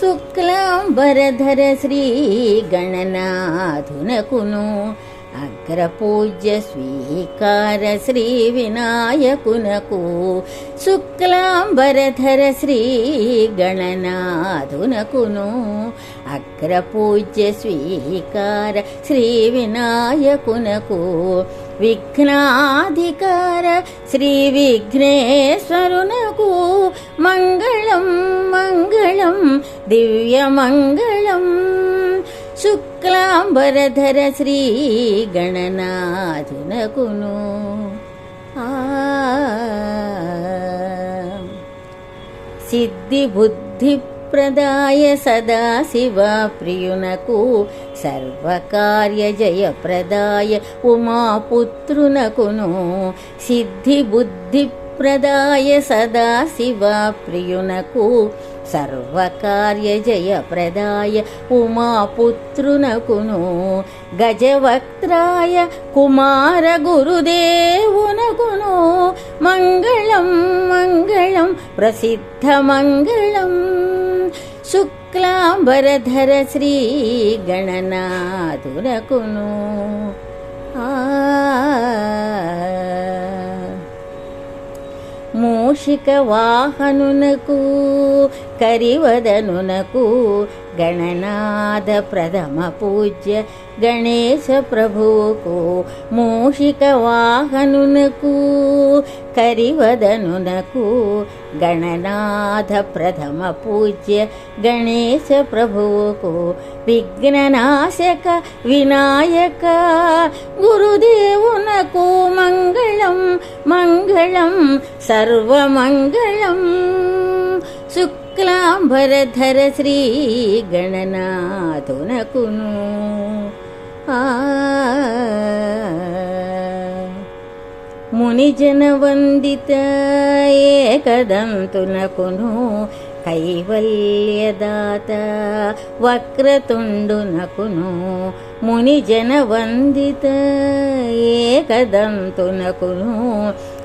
శుక్లాంబరధర శ్రీ గణనాథునకును అగ్రపూజ్య స్వీకార శ్రీ వినాయకునకు శుక్లాంబరధర శ్రీ గణనాథునకును అగ్రపూజ్య స్వీకార శ్రీ వినాయకునకు విఘ్నాధికార శ్రీ విఘ్నేశ్వరునకు మంగళం మంగళం దివ్యమంగళం. శుక్లాంబరధర శ్రీ గణనాథునకును. ఆ. సిద్ధి బుద్ధి ప్రదాయ సదా శివ ప్రియునకు సర్వకార్య జయ ప్రదాయ ఉమాపుత్రునకును. సిద్ధి బుద్ధి ప్రదాయ సదా శివ ప్రియునకు సర్వకార్య జయ ప్రదాయ ఉమాపుత్రునకును గజవక్త్రాయ కుమార గురుదేవునకును మంగళం మంగళం ప్రసిద్ధ మూషిక వాహనునకు కరివదనునకు गणनादप्रथमपूज्य प्रथमपूज्य गणेशप्रभुः को मूषिकवाहनुनको करिवदनुनको गणनाथ प्रथमपूज्य को विघ्ननाशक विनायक गुरुदेवुनको मङ्गलं मङ्गलं सर्वमङ्गलम् ప్రభువుకు శుక్లాంబరధర శ్రీ గణనాథునకును. మునిజన వందిత ఏకదంతునకును. కైవల్యదాత వక్రతుండునకును మునిజన వందిత ఏకదంతునకును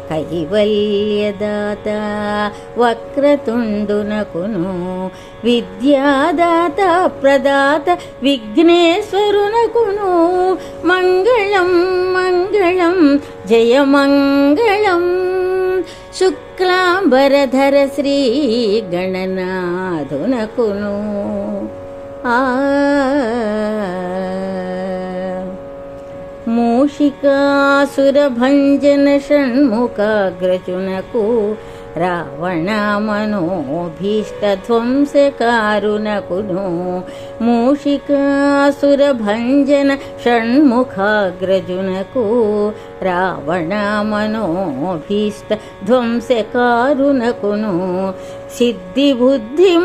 కైవల్యదాత వక్రతుండునకును విద్యాదాత ప్రదాత విఘ్నేశ్వరునకును మంగళం మంగళం జయమంగళం శుక్లాంబరధర शुक्लाम्बरधर श्रीगणनाधुनकुनु आ मूषिकासुरभञ्जन षण्मुखाग्रजुनकु రావణ మనోభీష్టధ్వంసకారునకును మూషికాసురభంజన షణ్ముఖాగ్రజునకు రావణ మనోభీష్ట ధ్వంసకారునకును సిద్ధి బుద్ధి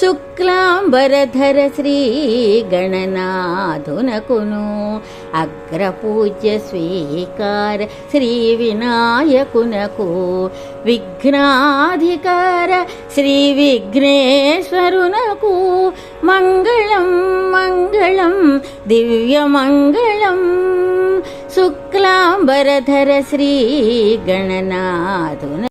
శుక్లాంబరధర శ్రీ గణనాథునకును అగ్రపూజ్య స్వీకార శ్రీ వినాయకునకు విఘ్నాధికార శ్రీ విఘ్నేశ్వరునకు మంగళం మంగళం దివ్యమంగళం. శుక్లాంబరధర శ్రీ గణనాథున